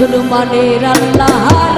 মুসলমানের আল্লাহ